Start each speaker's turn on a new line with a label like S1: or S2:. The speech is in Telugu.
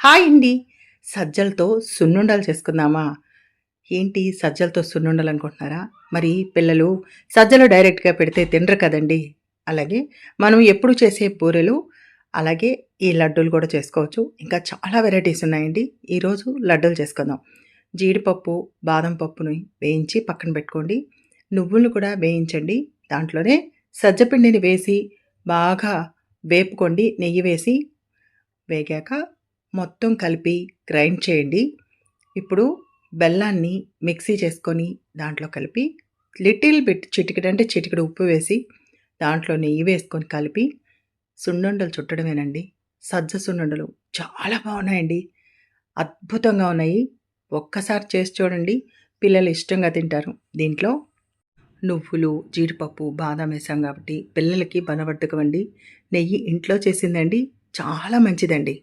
S1: హాయ్ అండి. సజ్జలతో సున్నుండలు చేసుకుందామా? ఏంటి సజ్జలతో సున్నుండలు అనుకుంటున్నారా? మరి పిల్లలు సజ్జలు డైరెక్ట్గా పెడితే తినరు కదండి. అలాగే మనం ఎప్పుడు చేసే బూరెలు అలాగే ఈ లడ్డూలు కూడా చేసుకోవచ్చు. ఇంకా చాలా వెరైటీస్ ఉన్నాయండి. ఈరోజు లడ్డూలు చేసుకుందాం. జీడిపప్పు బాదం పప్పుని వేయించి పక్కన పెట్టుకోండి. నువ్వులు కూడా వేయించండి. దాంట్లోనే సజ్జపిండిని వేసి బాగా వేపుకోండి. నెయ్యి వేసి వేగాక మొత్తం కలిపి గ్రైండ్ చేయండి. ఇప్పుడు బెల్లాన్ని మిక్సీ చేసుకొని దాంట్లో కలిపి లిటిల్ బిట్ చిటికెడు అంటే చిటికెడు ఉప్పు వేసి దాంట్లో నెయ్యి వేసుకొని కలిపి సున్నుండలు చుట్టడమేనండి. సజ్జ సున్నుండలు చాలా బాగున్నాయండి. అద్భుతంగా ఉన్నాయి. ఒక్కసారి చేసి చూడండి. పిల్లలు ఇష్టంగా తింటారు. దీంట్లో నువ్వులు జీడిపప్పు బాదం వేసాం కాబట్టి పిల్లలకి బనబట్టుకోండి నెయ్యి ఇంట్లో చేసిందండి. చాలా మంచిదండి.